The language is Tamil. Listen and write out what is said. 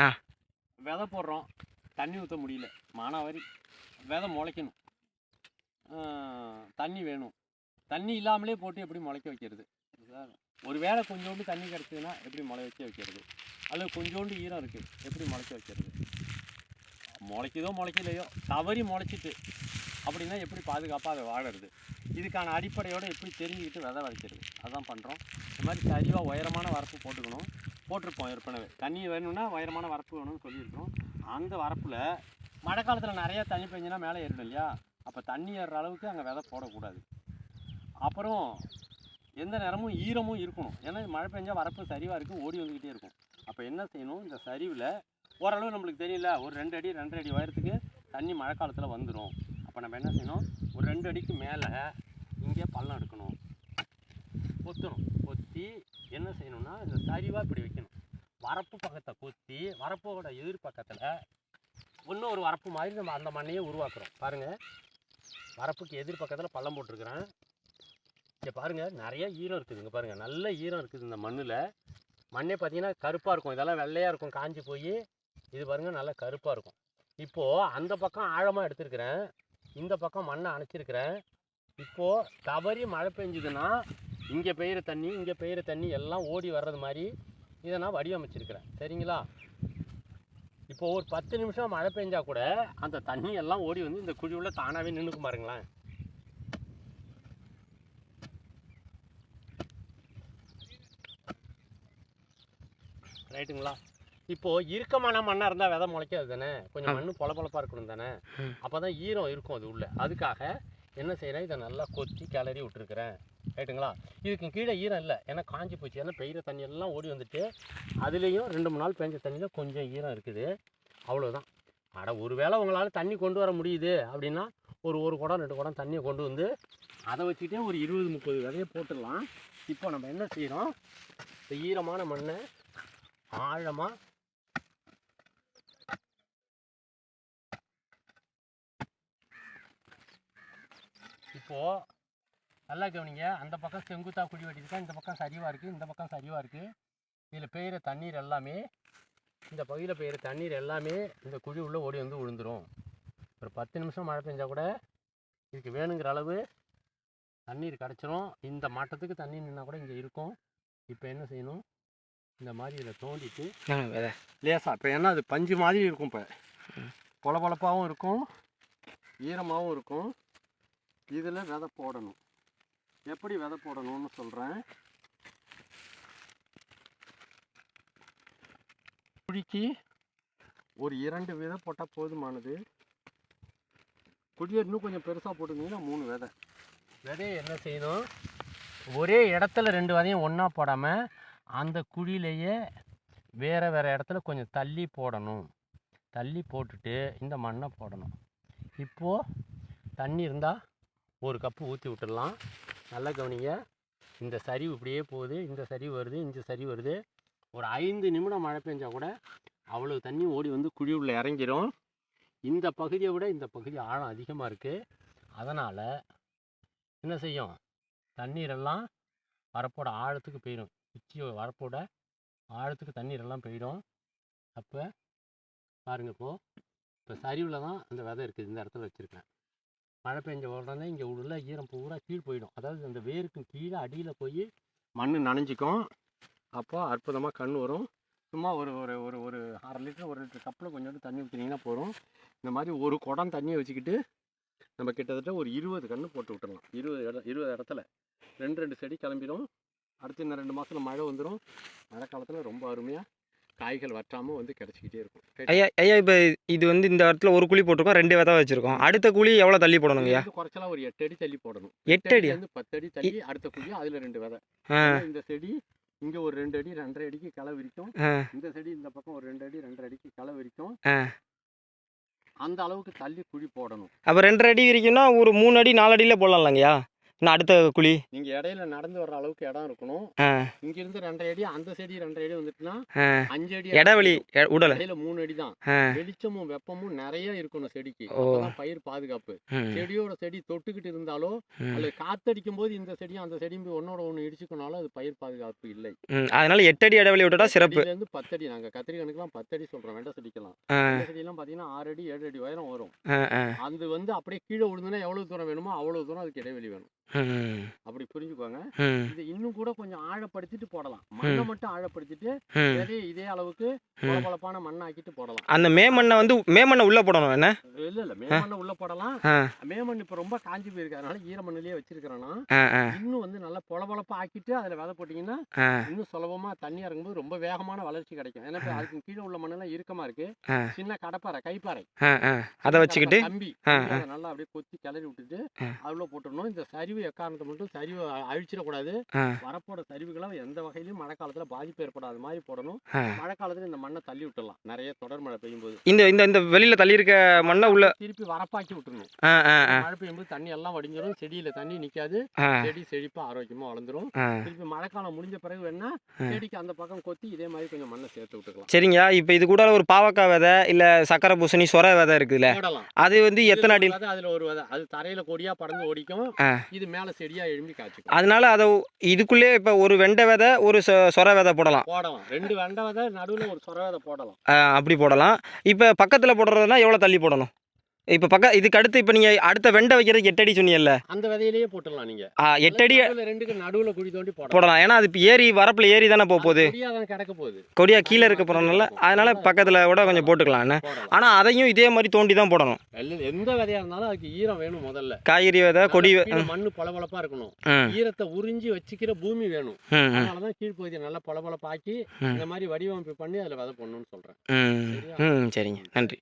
ஆ. விதை போடுறோம். தண்ணி ஊற்ற முடியல. மானாவாரி விதை முளைக்கணும். தண்ணி வேணும். தண்ணி இல்லாமலே போட்டு எப்படி முளைக்க வைக்கிறது? ஒரு வேளை கொஞ்சோண்டு தண்ணி கிடச்சதுன்னா எப்படி முளை வைக்க வைக்கிறது? அல்லது கொஞ்சோண்டு ஈரம் இருக்குது எப்படி முளைக்க வைக்கிறது? முளைக்குதோ முளைக்கலையோ. தவறி முளைச்சிட்டு அப்படின்னா எப்படி பாதுகாப்பாக அதை வாழறது? இதுக்கான அடிப்படையோடு எப்படி தெரிஞ்சுக்கிட்டு விதை வரைக்கிறது அதான் பண்ணுறோம் இந்த மாதிரி சரிவாக உயரமான வரப்பு போட்டுக்கணும். போட்டிருப்போம் ஏற்கனவே. தண்ணி வேணும்னா உயரமான வரப்பு வேணும்னு சொல்லியிருக்கோம் அந்த வரப்பில் மழை காலத்தில் நிறையா தண்ணி பெஞ்சுனா மேலே ஏறிடும் இல்லையா? அப்போ தண்ணி ஏறுற அளவுக்கு அங்கே விதை போடக்கூடாது. அப்புறம் எந்த நேரமும் ஈரமும் இருக்கணும். ஏன்னா மழை பெஞ்சால் வரப்பு சரிவாக இருக்குது ஓடி வந்துக்கிட்டே இருக்கும். அப்போ என்ன செய்யணும்? இந்த சரிவில் ஓரளவு நம்மளுக்கு தெரியல ஒரு ரெண்டு அடி ரெண்டரை அடி உயரத்துக்கு தண்ணி மழை காலத்தில் வந்துடும் அப்போ நம்ம என்ன செய்யணும்? ஒரு ரெண்டு அடிக்கு மேலே இங்கே பள்ளம் எடுக்கணும். கொத்தணும். கொத்தி என்ன செய்யணும்னா இந்த சரிவாக இப்படி வைக்கணும். வரப்பு பக்கத்தை கொத்தி வரப்போட எதிர் பக்கத்தில் இன்னும் ஒரு வரப்பு மாதிரி நம்ம அந்த மண்ணையே உருவாக்குறோம். பாருங்கள் வரப்புக்கு எதிர் பக்கத்தில் பள்ளம் போட்டிருக்கிறேன். இங்கே பாருங்கள் நிறைய ஈரம் இருக்குது இங்கே பாருங்கள் நல்ல ஈரம் இருக்குது இந்த மண்ணில். மண்ணே பார்த்தீங்கன்னா கருப்பாக இருக்கும். இதெல்லாம் வெள்ளையாக இருக்கும். காஞ்சி போய் இது பாருங்கள் நல்லா கருப்பாக இருக்கும். இப்போது அந்த பக்கம் ஆழமாக எடுத்திருக்கிறேன். இந்த பக்கம் மண்ணை அணைச்சிருக்கிறேன். இப்போது தவறி மழை பெஞ்சுதுன்னா இங்கே பெய்கிற தண்ணி இங்கே பெய்கிற தண்ணி எல்லாம் ஓடி வர்றது மாதிரி இதை நான் வடிவமைச்சிருக்கிறேன். சரிங்களா? இப்போ ஒரு பத்து நிமிஷம் மழை பெஞ்சா கூட அந்த தண்ணி எல்லாம் ஓடி வந்து இந்த குழியுள்ள தானாகவே நின்றுக்கும் பாருங்களேன். ரைட்டுங்களா? இப்போ இறுக்கமான மண்ணாக இருந்தால் விதை முளைக்காது தானே? கொஞ்சம் ஆ. மண்ணு பொல இருக்கணும் தானே. அப்போ தான் ஈரம் இருக்கும் அது உள்ள. அதுக்காக என்ன செய்கிறேன் இதை நல்லா கொத்தி கிளறி விட்டுருக்குறேன். ரைட்டுங்களா இதுக்கு கீழே ஈரம் இல்லை. ஏன்னா காஞ்சி போச்சு. ஏன்னா பெய்கிற தண்ணி எல்லாம் ஓடி வந்துட்டு அதுலேயும் ரெண்டு மூணு நாள் பெஞ்ச தண்ணியில் கொஞ்சம் ஈரம் இருக்குது. அவ்வளோதான் அட ஒரு வேளை உங்களால் தண்ணி கொண்டு வர முடியுது அப்படின்னா ஒரு ஒரு குடம் ரெண்டு குடம் தண்ணியை கொண்டு வந்து அதை வச்சுக்கிட்டே ஒரு இருபது முப்பது விதையை போட்டுடலாம். இப்போ நம்ம என்ன செய்கிறோம் இந்த ஈரமான மண்ணை ஆழமாக இப்போது நல்லா கவனிங்க. அந்த பக்கம் செங்குத்தா குழி வெட்டியிருக்கா இந்த பக்கம் சரிவாக இருக்குது இந்த பக்கம் சரிவாக இருக்குது இதில் பெய்கிற தண்ணீர் எல்லாமே இந்த பகுதியில் பெய்கிற தண்ணீர் எல்லாமே இந்த குழி உள்ளே ஓடி வந்து விழுந்துரும் ஒரு பத்து நிமிஷம் மழை பெஞ்சா கூட இதுக்கு வேணுங்கிற அளவு தண்ணீர் கிடச்சிரும். இந்த மட்டத்துக்கு தண்ணி நின்னா கூட இங்கே இருக்கும். இப்போ என்ன செய்யணும்? இந்த மாதிரி இதில் தோண்டிட்டு நாங்கள் விதை? லேசா இப்போ ஏன்னா அது பஞ்சு மாதிரி இருக்கும் இப்போ. பொலபொலப்பாகவும் இருக்கும். ஈரமாகவும் இருக்கும். இதில் விதை போடணும். எப்படி விதை போடணும்னு சொல்கிறேன் குழிக்கு ஒரு இரண்டு விதை போட்டால் போதுமானது. குழியை இன்னும் கொஞ்சம் பெருசாக போட்டுருந்தீங்கன்னா மூணு விதை. விதையை என்ன செய்யணும்? ஒரே இடத்துல ரெண்டு விதையும் ஒன்றா போடாமல் அந்த குழியிலேயே வேறு வேறு இடத்துல கொஞ்சம் தள்ளி போடணும். தள்ளி போட்டுட்டு இந்த மண்ணை போடணும். இப்போது தண்ணி இருந்தால் ஒரு கப்பு ஊற்றி விட்டுடலாம். நல்லா கவனிங்க. இந்த சரிவு இப்படியே போகுது. இந்த சரிவு வருது. இந்த சரிவு வருது. ஒரு ஐந்து நிமிடம் மழை பெஞ்சால் கூட அவ்வளோ தண்ணி ஓடி வந்து குழி உள்ளே இறங்கிடும் இந்த பகுதியை விட இந்த பகுதி ஆழம் அதிகமாக இருக்குது அதனால் என்ன செய்யும்? தண்ணீரெல்லாம் வரப்போட ஆழத்துக்கு போயிடும் உச்சி வரப்போட ஆழத்துக்கு தண்ணீரெல்லாம் போயிடும். அப்போ பாருங்கள் இப்போது இப்போ சரிவில் தான் அந்த விதை இருக்குது. இந்த இடத்துல வச்சுருக்கேன் மழை பெஞ்ச உடனே இங்கே உள்ள ஈரம் பூரா கீழ் போயிடும். அதாவது அந்த வேருக்கு கீழே அடியில் போய் மண் நனைஞ்சிக்கும். அப்போ அற்புதமாக கண் வரும். சும்மா ஒரு ஒரு ஒரு ஒரு அரை லிட்டர் ஒரு லிட்டர் கப்பில் கொஞ்சோண்டு தண்ணி ஊற்றினீங்கன்னா போதும். இந்த மாதிரி ஒரு குடம் தண்ணியை வச்சுக்கிட்டு நம்ம கிட்டத்தட்ட ஒரு இருபது கன்று போட்டு விட்டுடலாம் இருபது இட இருபது இடத்துல. ரெண்டு ரெண்டு செடி கிளம்பிடும். அடுத்து இன்னும் ரெண்டு மாதத்தில் மழை வந்துடும் மழை காலத்தில் ரொம்ப அருமையாக காய்கள் வற்றாமல் வந்து கிடச்சிக்கிட்டே இருக்கும்? ஐயா ஐயா இப்போ இது வந்து இந்த இடத்துல ஒரு குழி போட்டிருக்கோம் ரெண்டு விதை வச்சுருக்கோம். அடுத்த குழி எவ்வளோ தள்ளி போடணுங்க ஐயா? இது வந்து குறைச்சலா ஒரு எட்டு அடி தள்ளி போடணும். எட்டு அடியா? இருந்து பத்து அடி தள்ளி அடுத்த குழி அதுல ரெண்டு விதை. இந்த செடி இங்க ஒரு ரெண்டு அடி ரெண்டரை அடிக்கு களை விரிக்கும். இந்த செடி இந்த பக்கம் ஒரு ரெண்டு அடி ரெண்டரை அடிக்கு களை விரிக்கும். அந்த அளவுக்கு தள்ளி குழி போடணும். அப்போ ரெண்டரை அடி வரைக்கும்னா ஒரு மூணு அடி நாலு அடியில் போடலாம்லங்கய்யா இன்னும் அடுத்த குழி. நீங்க இடையில நடந்து வர்ற அளவுக்கு இடம் இருக்கணும். இங்க இருந்து ரெண்டரை அடி அந்த செடி ரெண்டரை அடி வந்துட்டுனா அஞ்சு அடி இடைவெளி உடலை. இடையில மூணு அடி தான் வெளிச்சமும் வெப்பமும் நிறைய இருக்கணும் செடிக்கு. பயிர் பாதுகாப்பு. செடியோட செடி தொட்டுக்கிட்டு இருந்தாலோ. அல்லது காத்தடிக்கும் போது இந்த செடியும் அந்த செடியும் ஒன்னோட ஒன்று இடிச்சுக்கனாலும் அது பயிர் பாதுகாப்பு இல்லை. அதனால எட்டடி இடைவெளி விட்டுட்டா சிறப்பு. இருந்து பத்தடி நாங்க கத்திரி கணக்குலாம் பத்தடி சொல்றோம் வெண்டை செடிக்கலாம் ஆ. வெண்டை செடியெல்லாம் பாத்தீங்கன்னா ஆறு அடி ஏழு அடி உயரம் வரும். அது வந்து அப்படியே கீழே விழுந்துன்னா எவ்வளவு தூரம் வேணுமோ அவ்வளவு தூரம் அதுக்கு இடைவெளி வேணும். அப்படி புரிஞ்சுக்கோங்க. ம் இது இன்னும் கூட கொஞ்சம் ஆழப்படுத்திட்டு போடலாம். மண்ணை மட்டும் ஆழப்படுத்திட்டு ம் விதையை இதே அளவுக்கு பளபளப்பான மண்ணாக்கிட்டு போடலாம். அந்த மேமண்ணை வந்து மேமண்ணை உள்ளே போடணும் என்ன? இல்ல இல்ல. மேமண்ணை உள்ள போடலாம். ஆ மேமண் இப்ப ரொம்ப காஞ்சி போயிருக்கு. அதனால ஈரமண்ணிலேயே வச்சிருக்கிறேன்னா ஆ ஆ இன்னும் வந்து நல்லா பொலபொலப்பா ஆக்கிட்டு அதுல விதை போட்டீங்கன்னா இன்னும் சுலபமா தண்ணி இறங்கும்போது ரொம்ப வேகமான வளர்ச்சி கிடைக்கும். ஏன்னா அதுக்கு கீழே உள்ள மண்ணெல்லாம் இறுக்கமா இருக்கு. சின்ன கடப்பாறை கைப்பாறை. அதை வச்சுக்கிட்டு கம்பி. நல்லா அப்படியே கொத்தி கிளறி விட்டுட்டு. அதுல போட்டுடணும். இந்த சரிவு எக்காரணத்தை மட்டும் சரிவு அழிச்சிடக்கூடாது. ஆ. வரப்போற சரிவுகளை எந்த வகையிலும் மழை காலத்துல பாதிப்பு ஏற்படாத மாதிரி போடணும். மழை காலத்துல இந்த மண்ணை தள்ளி விட்டுடலாம். நிறைய தொடர் மழை பெய்யும் போது. இந்த இந்த இந்த வெளியில் தள்ளியிருக்க மண்ணை உள்ள திருப்பி வரப்பாக்கி ஆ மழை பெய்யும்போது தண்ணி எல்லாம் வடிஞ்சிரும். செடியில தண்ணி நிக்காது. செடி செழிப்பா ஆரோக்கியமா வளர்ந்துரும். திருப்பி மழைக்காலம் முடிஞ்ச பிறகு வேணா செடிக்கு அந்த பக்கம் கொத்தி இதே மாதிரி கொஞ்சம் மண்ணை சேர்த்து விட்டுக்கலாம். சரிங்கய்யா. இப்போ இது கூட ஒரு பாவக்காய் விதை இல்லை சக்கரை பூசணி சொர விதை இருக்குதுல்ல? போடலாம். அது வந்து எத்தனை அடி அதுல ஒரு விதை. அது தரையில கொடியா பறந்து ஓடிக்கும். ஆ. இது மேல செடியா எழும்பி காய்ச்சிக்கும். அதனால அதை இதுக்குள்ளே இப்போ ஒரு வெண்டை விதை ஒரு சொ சொர விதை போடலாம். போடலாம். ரெண்டு வெண்டை விதை நடுவுல ஒரு சொர விதை போடலாம். அப்படி போடலாம். இப்போ பக்கத்தில் போடுறதுனா எவ்வளோ தள்ளி போடணும்? இப்போ பக்க இதுக்கு அடுத்து இப்போ நீங்கள் அடுத்த வெண்டை வைக்கிறதுக்கு எட்டடி சொன்னீங்கல்ல? அந்த விதையிலேயே போட்டுடலாம் நீங்க. ஆ, எட்டடி ரெண்டுக்கு நடுவுல குழி தோண்டி போடலாம். ஏன்னா அது இப்போ ஏறி வரப்பில் ஏறி தானே போக போகுது. தான் கிடக்க போகுது. கொடியா கீழே இருக்க போகிறனால அதனால பக்கத்தில் கூட கொஞ்சம் போட்டுக்கலாம். ஆனால் அதையும் இதே மாதிரி தோண்டி தான் போடணும். எந்த விதையா இருந்தாலும் அதுக்கு ஈரம் வேணும் முதல்ல. காய்கறி விதை கொடி மண்ணு பளபளப்பா இருக்கணும். ஈரத்தை உறிஞ்சி வச்சுக்கிற பூமி வேணும். ம் அதனாலதான் கீழ்ப்பகுதியை நல்லா பளபளப்பாக்கி. இந்த மாதிரி வடிவமைப்பு பண்ணி அதுல விதை பண்ணணும்னு சொல்றேன். ம். சரிங்க. நன்றி.